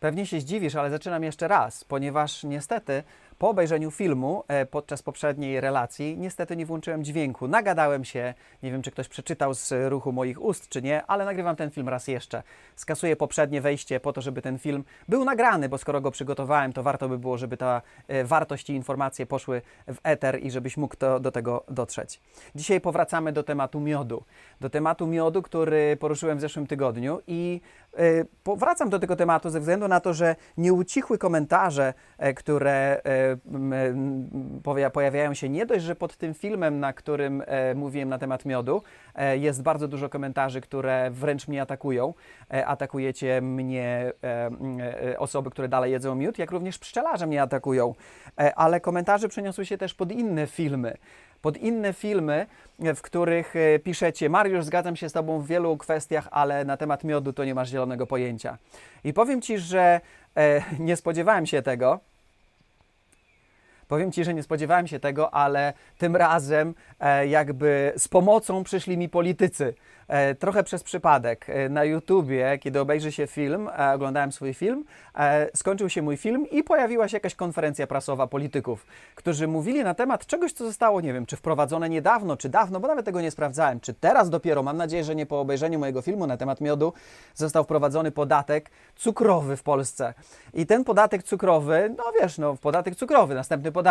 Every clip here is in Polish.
Pewnie się zdziwisz, ale zaczynam jeszcze raz, ponieważ niestety po obejrzeniu filmu e, podczas poprzedniej relacji niestety nie włączyłem dźwięku. Nagadałem się, nie wiem czy ktoś przeczytał z ruchu moich ust czy nie, ale nagrywam ten film raz jeszcze. Skasuję poprzednie wejście po to, żeby ten film był nagrany, bo skoro go przygotowałem, to warto by było, żeby ta e, wartość i informacje poszły w eter i żebyś mógł to, do tego dotrzeć. Dzisiaj powracamy do tematu miodu. Do tematu miodu, który poruszyłem w zeszłym tygodniu i e, powracam do tego tematu ze względu na to, że nie ucichły komentarze, które pojawiają się nie dość, że pod tym filmem, na którym e, mówiłem na temat miodu, e, jest bardzo dużo komentarzy, które wręcz mnie atakują. E, atakujecie mnie osoby, które dalej jedzą miód, jak również pszczelarze mnie atakują. Ale komentarze przeniosły się też pod inne filmy pod inne filmy, w których piszecie: Mariusz, zgadzam się z Tobą w wielu kwestiach, ale na temat miodu to nie masz zielonego pojęcia. I powiem Ci, że e, nie spodziewałem się tego. Powiem Ci, że nie spodziewałem się tego, ale tym razem e, jakby z pomocą przyszli mi politycy. E, trochę przez przypadek. E, na YouTubie, kiedy obejrzy się film, oglądałem swój film, skończył się mój film i pojawiła się jakaś konferencja prasowa polityków, którzy mówili na temat czegoś, co zostało, nie wiem, czy wprowadzone niedawno, czy dawno, bo nawet tego nie sprawdzałem, czy teraz dopiero, mam nadzieję, że nie po obejrzeniu mojego filmu na temat miodu, został wprowadzony podatek cukrowy w Polsce. I ten podatek cukrowy, no wiesz, no podatek cukrowy, następny podatek.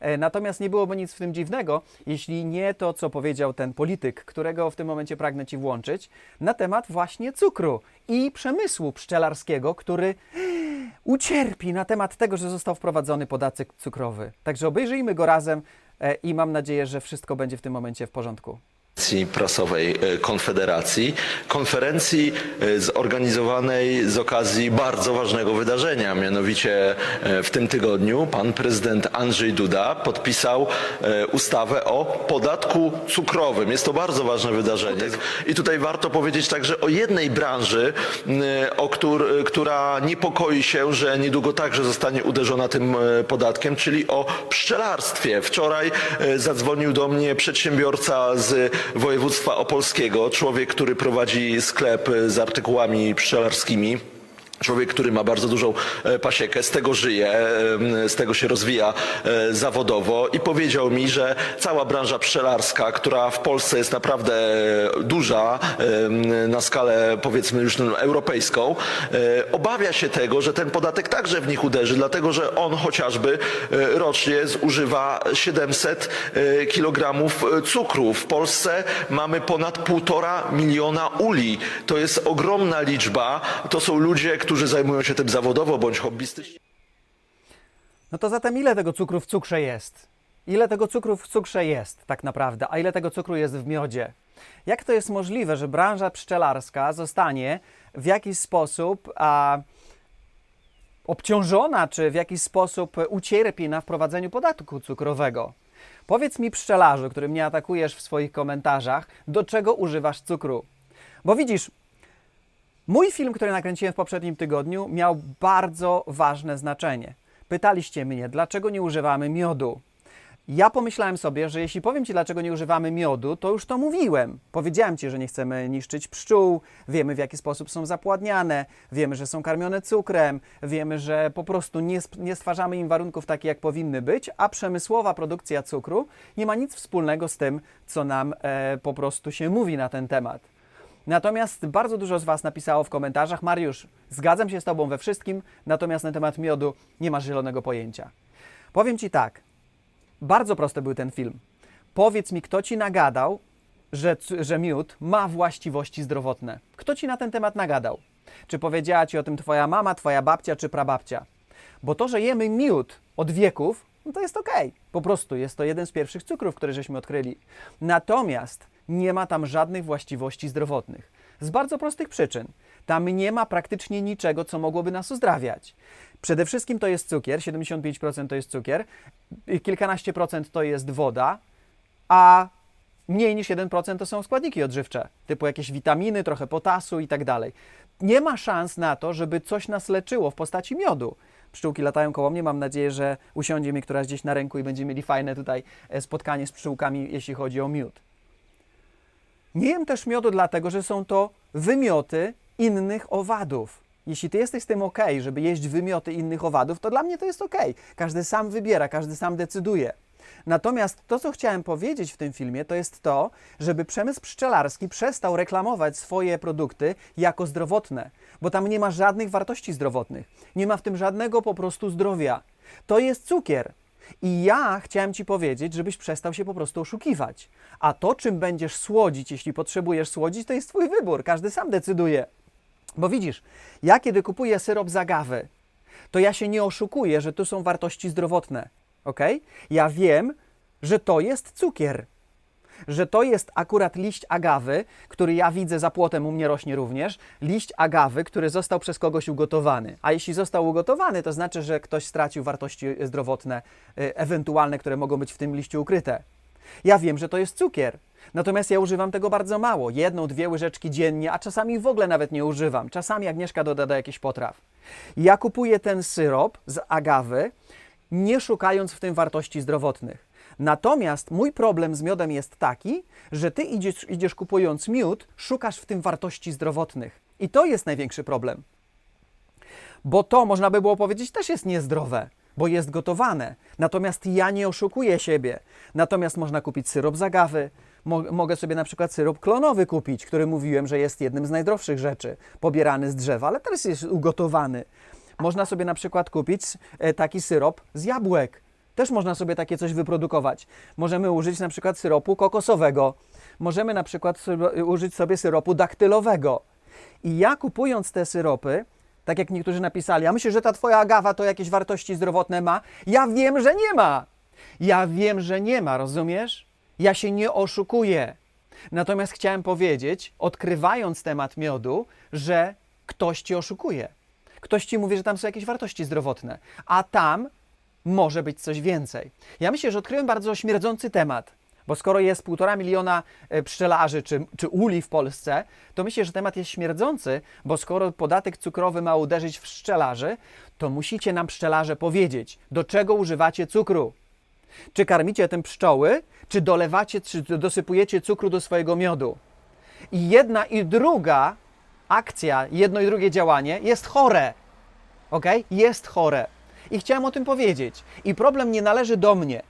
E, Natomiast nie byłoby nic w tym dziwnego, jeśli nie to, co powiedział ten polityk, którego w tym momencie pragnę Ci włączyć, na temat właśnie cukru i przemysłu pszczelarskiego, który ucierpi na temat tego, że został wprowadzony podatek cukrowy. Także obejrzyjmy go razem e, i mam nadzieję, że wszystko będzie w tym momencie w porządku. Prasowej e, Konfederacji, konferencji e, zorganizowanej z okazji bardzo ważnego wydarzenia. Mianowicie e, w tym tygodniu pan prezydent Andrzej Duda podpisał ustawę o podatku cukrowym. Jest to bardzo ważne wydarzenie. I tutaj warto powiedzieć także o jednej branży, o któr, która niepokoi się, że niedługo także zostanie uderzona tym podatkiem, czyli o pszczelarstwie. Wczoraj zadzwonił do mnie przedsiębiorca z województwa opolskiego, człowiek, który prowadzi sklep z artykułami pszczelarskimi. Człowiek, który ma bardzo dużą e, pasiekę, z tego żyje, e, z tego się rozwija e, zawodowo i powiedział mi, że cała branża pszczelarska, która w Polsce jest naprawdę duża na skalę powiedzmy już europejską, obawia się tego, że ten podatek także w nich uderzy, dlatego że on chociażby rocznie zużywa 700 e, kilogramów e, cukru. W Polsce mamy ponad półtora miliona uli. To jest ogromna liczba. To są ludzie, którzy zajmują się tym zawodowo bądź hobbystycznie. No to zatem ile tego cukru w cukrze jest? Ile tego cukru w cukrze jest tak naprawdę, a ile tego cukru jest w miodzie? Jak to jest możliwe, że branża pszczelarska zostanie w jakiś sposób a, obciążona, czy w jakiś sposób ucierpi na wprowadzeniu podatku cukrowego? Powiedz mi, pszczelarzu, który mnie atakujesz w swoich komentarzach, do czego używasz cukru? Bo widzisz, Mój film, który nakręciłem w poprzednim tygodniu, miał bardzo ważne znaczenie. Pytaliście mnie, dlaczego nie używamy miodu. Ja pomyślałem sobie, że jeśli powiem Ci, dlaczego nie używamy miodu, to już to mówiłem. Powiedziałem Ci, że nie chcemy niszczyć pszczół, wiemy w jaki sposób są zapładniane, wiemy, że są karmione cukrem, wiemy, że po prostu nie, nie stwarzamy im warunków takich, jak powinny być, a przemysłowa produkcja cukru nie ma nic wspólnego z tym, co nam e, po prostu się mówi na ten temat. Natomiast bardzo dużo z Was napisało w komentarzach, Mariusz, zgadzam się z Tobą we wszystkim, natomiast na temat miodu nie masz zielonego pojęcia. Powiem Ci tak, bardzo prosty był ten film. Powiedz mi, kto Ci nagadał, że, że miód ma właściwości zdrowotne. Kto Ci na ten temat nagadał? Czy powiedziała Ci o tym Twoja mama, Twoja babcia czy prababcia? Bo to, że jemy miód od wieków, no to jest okej. Po prostu jest to jeden z pierwszych cukrów, które żeśmy odkryli. Natomiast nie ma tam żadnych właściwości zdrowotnych. Z bardzo prostych przyczyn. Tam nie ma praktycznie niczego, co mogłoby nas uzdrawiać. Przede wszystkim to jest cukier, 75% to jest cukier, kilkanaście procent to jest woda, a mniej niż 1% to są składniki odżywcze, typu jakieś witaminy, trochę potasu i tak dalej. Nie ma szans na to, żeby coś nas leczyło w postaci miodu. Pszczółki latają koło mnie, mam nadzieję, że usiądzie mi któraś gdzieś na ręku i będziemy mieli fajne tutaj e, spotkanie z pszczółkami, jeśli chodzi o miód. Nie jem też miodu dlatego, że są to wymioty innych owadów. Jeśli ty jesteś z tym ok, żeby jeść wymioty innych owadów, to dla mnie to jest ok. Każdy sam wybiera, każdy sam decyduje. Natomiast to, co chciałem powiedzieć w tym filmie, to jest to, żeby przemysł pszczelarski przestał reklamować swoje produkty jako zdrowotne, bo tam nie ma żadnych wartości zdrowotnych. Nie ma w tym żadnego po prostu zdrowia. To jest cukier. I ja chciałem Ci powiedzieć, żebyś przestał się po prostu oszukiwać. A to, czym będziesz słodzić, jeśli potrzebujesz słodzić, to jest Twój wybór. Każdy sam decyduje. Bo widzisz, ja kiedy kupuję syrop z agawy, to ja się nie oszukuję, że tu są wartości zdrowotne. Ok? Ja wiem, że to jest cukier. Że to jest akurat liść agawy, który ja widzę za płotem, u mnie rośnie również. Liść agawy, który został przez kogoś ugotowany. A jeśli został ugotowany, to znaczy, że ktoś stracił wartości zdrowotne, y, ewentualne, które mogą być w tym liściu ukryte. Ja wiem, że to jest cukier. Natomiast ja używam tego bardzo mało. Jedną, dwie łyżeczki dziennie, a czasami w ogóle nawet nie używam. Czasami Agnieszka doda do jakichś potraw. Ja kupuję ten syrop z agawy, nie szukając w tym wartości zdrowotnych. Natomiast mój problem z miodem jest taki, że ty idziesz, idziesz kupując miód, szukasz w tym wartości zdrowotnych. I to jest największy problem. Bo to, można by było powiedzieć, też jest niezdrowe, bo jest gotowane. Natomiast ja nie oszukuję siebie. Natomiast można kupić syrop z agawy. Mo- mogę sobie na przykład syrop klonowy kupić, który mówiłem, że jest jednym z najdrowszych rzeczy, pobierany z drzewa, ale teraz jest ugotowany. Można sobie na przykład kupić e, taki syrop z jabłek. Też można sobie takie coś wyprodukować. Możemy użyć na przykład syropu kokosowego. Możemy na przykład użyć sobie syropu daktylowego. I ja kupując te syropy, tak jak niektórzy napisali, a myślisz, że ta twoja agawa to jakieś wartości zdrowotne ma? Ja wiem, że nie ma. Ja wiem, że nie ma, rozumiesz? Ja się nie oszukuję. Natomiast chciałem powiedzieć, odkrywając temat miodu, że ktoś ci oszukuje. Ktoś ci mówi, że tam są jakieś wartości zdrowotne, a tam może być coś więcej. Ja myślę, że odkryłem bardzo śmierdzący temat, bo skoro jest półtora miliona e, pszczelarzy czy, czy uli w Polsce, to myślę, że temat jest śmierdzący, bo skoro podatek cukrowy ma uderzyć w pszczelarzy, to musicie nam pszczelarze powiedzieć, do czego używacie cukru. Czy karmicie tym pszczoły, czy dolewacie, czy dosypujecie cukru do swojego miodu. I jedna i druga akcja, jedno i drugie działanie jest chore. Ok? Jest chore. I chciałem o tym powiedzieć. I problem nie należy do mnie,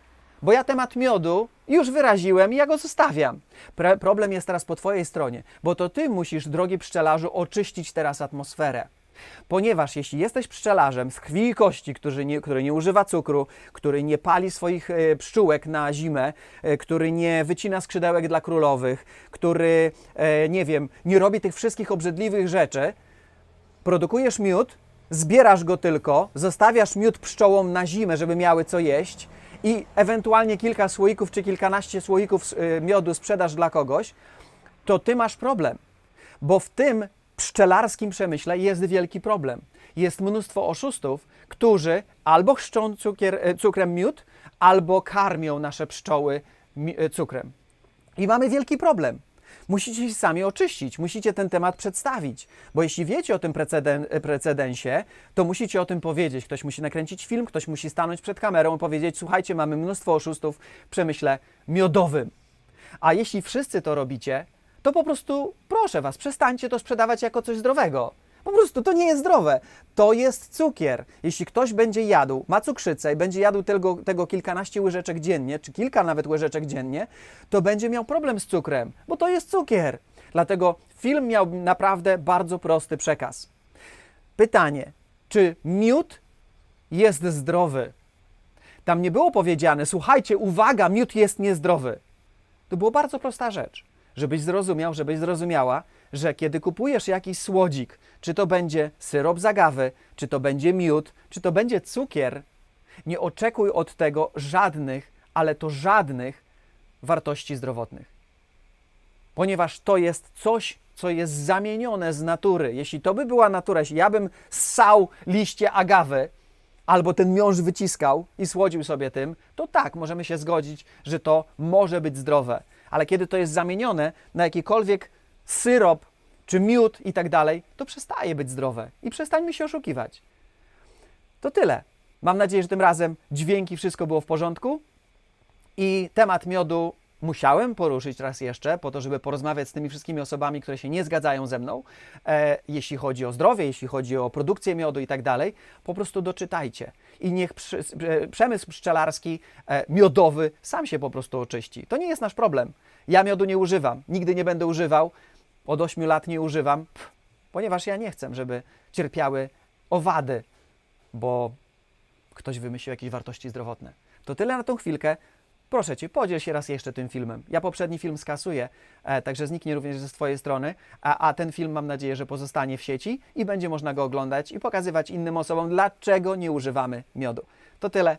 bo ja temat miodu już wyraziłem i ja go zostawiam. Pre- problem jest teraz po Twojej stronie, bo to Ty musisz, drogi pszczelarzu, oczyścić teraz atmosferę. Ponieważ jeśli jesteś pszczelarzem z krwi i kości, który nie, który nie używa cukru, który nie pali swoich e, pszczółek na zimę, e, który nie wycina skrzydełek dla królowych, który, e, nie wiem, nie robi tych wszystkich obrzydliwych rzeczy, produkujesz miód, zbierasz go tylko, zostawiasz miód pszczołom na zimę, żeby miały co jeść i ewentualnie kilka słoików czy kilkanaście słoików y, miodu sprzedasz dla kogoś, to ty masz problem. Bo w tym pszczelarskim przemyśle jest wielki problem. Jest mnóstwo oszustów, którzy albo chrzczą cukier, e, cukrem miód, albo karmią nasze pszczoły e, cukrem. I mamy wielki problem. Musicie się sami oczyścić, musicie ten temat przedstawić, bo jeśli wiecie o tym preceden, precedensie, to musicie o tym powiedzieć. Ktoś musi nakręcić film, ktoś musi stanąć przed kamerą i powiedzieć: Słuchajcie, mamy mnóstwo oszustów w przemyśle miodowym. A jeśli wszyscy to robicie, to po prostu proszę Was, przestańcie to sprzedawać jako coś zdrowego. Po prostu to nie jest zdrowe. To jest cukier. Jeśli ktoś będzie jadł, ma cukrzycę i będzie jadł tego, tego kilkanaście łyżeczek dziennie, czy kilka nawet łyżeczek dziennie, to będzie miał problem z cukrem, bo to jest cukier. Dlatego film miał naprawdę bardzo prosty przekaz. Pytanie, czy miód jest zdrowy? Tam nie było powiedziane, słuchajcie, uwaga, miód jest niezdrowy. To była bardzo prosta rzecz, żebyś zrozumiał, żebyś zrozumiała, że kiedy kupujesz jakiś słodzik, czy to będzie syrop z agawy, czy to będzie miód, czy to będzie cukier, nie oczekuj od tego żadnych, ale to żadnych wartości zdrowotnych. Ponieważ to jest coś, co jest zamienione z natury. Jeśli to by była natura, jeśli ja bym ssał liście agawy, albo ten miąższ wyciskał i słodził sobie tym, to tak, możemy się zgodzić, że to może być zdrowe. Ale kiedy to jest zamienione na jakikolwiek syrop czy miód i tak dalej, to przestaje być zdrowe i przestańmy się oszukiwać. To tyle. Mam nadzieję, że tym razem dźwięki, wszystko było w porządku i temat miodu musiałem poruszyć raz jeszcze, po to, żeby porozmawiać z tymi wszystkimi osobami, które się nie zgadzają ze mną, e, jeśli chodzi o zdrowie, jeśli chodzi o produkcję miodu i tak dalej, po prostu doczytajcie. I niech przy, e, przemysł pszczelarski, e, miodowy sam się po prostu oczyści. To nie jest nasz problem. Ja miodu nie używam, nigdy nie będę używał, od 8 lat nie używam, ponieważ ja nie chcę, żeby cierpiały owady, bo ktoś wymyślił jakieś wartości zdrowotne. To tyle na tą chwilkę. Proszę Cię, podziel się raz jeszcze tym filmem. Ja poprzedni film skasuję, e, także zniknie również ze Twojej strony, a, a ten film mam nadzieję, że pozostanie w sieci i będzie można go oglądać i pokazywać innym osobom, dlaczego nie używamy miodu. To tyle.